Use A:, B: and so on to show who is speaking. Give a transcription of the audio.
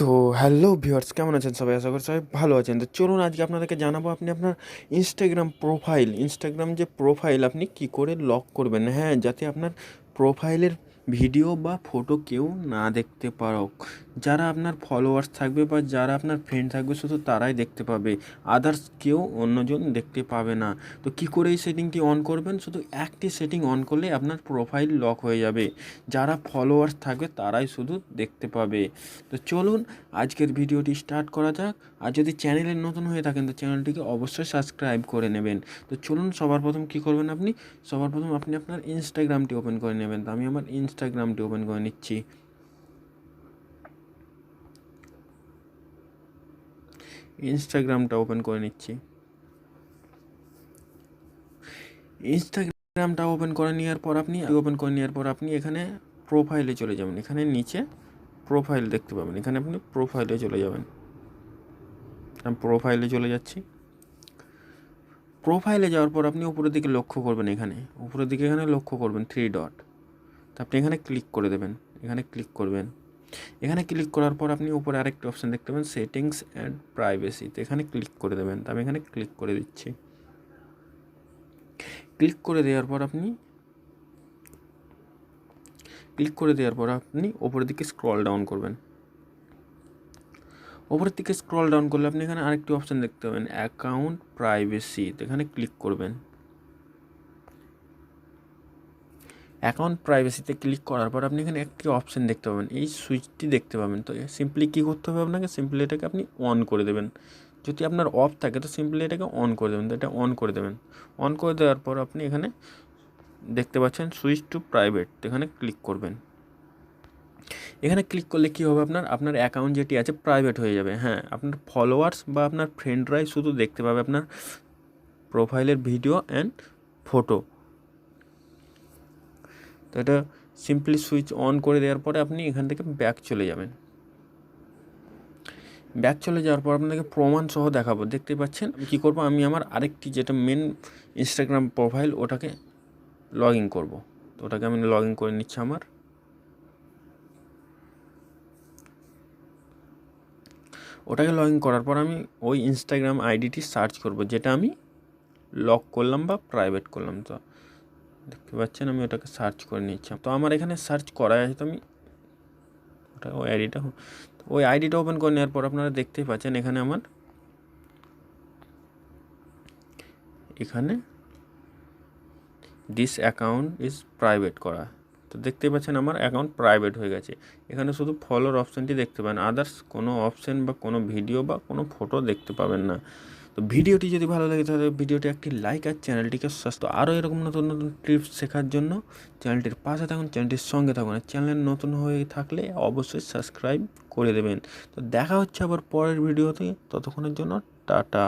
A: তো hello viewers, কেমন আছেন সবাই? আশা করি সবাই ভালো আছেন। তো চলুন আজকে আপনাদেরকে জানাব, আপনি আপনার ইনস্টাগ্রাম প্রোফাইল ইনস্টাগ্রাম যে প্রোফাইল আপনি কি করে লক করবেন? হ্যাঁ যাতে আপনার প্রোফাইলের ভিডিও বা ফটো কেউ না দেখতে পারুক। যারা আপনার ফলোয়ার্স থাকবে বা যারা আপনার ফ্রেন্ড থাকবে, শুধু তারাই দেখতে পাবে। আদার্স কেউ অন্যজন দেখতে পাবে না। তো কী করে এই সেটিংটি অন করবেন? শুধু একটি সেটিং অন করলে আপনার প্রোফাইল লক হয়ে যাবে। যারা ফলোয়ার্স থাকবে, তারাই শুধু দেখতে পাবে। তো চলুন আজকের ভিডিওটি স্টার্ট করা যাক। আর যদি চ্যানেলে নতুন হয়ে থাকেন, তো চ্যানেলটিকে অবশ্যই সাবস্ক্রাইব করে নেবেন। তো চলুন সবার প্রথম কী করবেন আপনি? সবার প্রথম আপনি আপনার ইনস্টাগ্রামটি ওপেন করে নেবেন। তো আমি আমার ইনস্টাগ্রামটি ওপেন করে নিচ্ছি ইনস্টাগ্রামটা ওপেন করে নিচ্ছি ইনস্টাগ্রামটা ওপেন করে নেওয়ার পর আপনি ওপেন করে নেওয়ার পর আপনি এখানে প্রোফাইলে চলে যাবেন এখানে নিচে প্রোফাইল দেখতে পাবেন এখানে আপনি প্রোফাইলে চলে যাবেন আমি প্রোফাইলে চলে যাচ্ছি প্রোফাইলে যাওয়ার পর আপনি উপরের দিকে লক্ষ্য করবেন এখানে উপরের দিকে এখানে লক্ষ্য করবেন থ্রি ডট তো আপনি এখানে ক্লিক করে দেবেন। এখানে ক্লিক করবেন। এখানে ক্লিক করার পর আপনি উপরে আরেকটি অপশান দেখতে পাবেন সেটিংস অ্যান্ড প্রাইভেসি তো এখানে ক্লিক করে দেবেন। তো আমি এখানে ক্লিক করে দিচ্ছি। ক্লিক করে দেওয়ার পর আপনি ক্লিক করে দেওয়ার পর আপনি ওপরের দিকে স্ক্রল ডাউন করবেন। ওপরের দিকে স্ক্রল ডাউন করলে আপনি এখানে আরেকটি অপশান দেখতে পাবেন অ্যাকাউন্ট প্রাইভেসি তো এখানে ক্লিক করবেন। অ্যাকাউন্ট প্রাইভেসিতে ক্লিক করার পর আপনি এখানে একটি অপশান দেখতে পাবেন। এই সুইচটি দেখতে পাবেন। তো সিম্পলি কী করতে হবে আপনাকে? সিম্পলি এটাকে আপনি অন করে দেবেন। যদি আপনার অফ থাকে, তো সিম্পলি এটাকে অন করে দেবেন। তো এটা অন করে দেবেন। অন করে দেওয়ার পর আপনি এখানে দেখতে পাচ্ছেন সুইচ টু প্রাইভেট এখানে ক্লিক করবেন। এখানে ক্লিক করলে কী হবে আপনার? আপনার অ্যাকাউন্ট যেটি আছে প্রাইভেট হয়ে যাবে। হ্যাঁ আপনার ফলোয়ার্স বা আপনার ফ্রেন্ডরাই শুধু দেখতে পাবে আপনার প্রোফাইলের ভিডিও অ্যান্ড ফটো তো এটা সিম্পলি সুইচ অন করে দেওয়ার পরে আপনি এখান থেকে ব্যাক চলে যাবেন। ব্যাক চলে যাওয়ার পর আপনাকে প্রমাণ সহ দেখাবো। দেখতে পাচ্ছেন কী করব? আমি আমার আরেকটি যেটা মেন ইনস্টাগ্রাম প্রোফাইল ওটাকে লগ ইন করব। তো ওটাকে আমি লগ ইন করে নিচ্ছি আমার। ওটাকে লগ ইন করার পর আমি ওই ইনস্টাগ্রাম আইডিটি সার্চ করব, যেটা আমি লক করলাম বা প্রাইভেট করলাম। তো দেখতে পাচ্ছেন, আমি ওটাকে সার্চ করে নিচ্ছি। তো আমার এখানে সার্চ করা আছে, তো আমি ওটা, ওই আইডিটা ওই আইডিটা ওপেন করে নেওয়ার পর আপনারা দেখতেই পাচ্ছেন, এখানে আমার এখানে দিস অ্যাকাউন্ট ইজ প্রাইভেট করা। তো দেখতেই পাচ্ছেন, আমার অ্যাকাউন্ট প্রাইভেট হয়ে গেছে। এখানে শুধু ফলোর অপশানটি দেখতে পাবেন আদার্স কোনো অপশান বা কোনো ভিডিও বা কোনো ফটো দেখতে পাবেন না। তো ভিডিওটি যদি ভালো লাগে, তাহলে ভিডিওটি একটি লাইক আর চ্যানেলটিকে স্বাস্থ্য আরও এরকম নতুন নতুন টিপস শেখার জন্য চ্যানেলটির পাশে থাকুন, চ্যানেলটির সঙ্গে থাকুন। আর চ্যানেল নতুন হয়ে থাকলে অবশ্যই সাবস্ক্রাইব করে দেবেন। তো দেখা হচ্ছে আবার পরের ভিডিওতে। ততক্ষণের জন্য টাটা।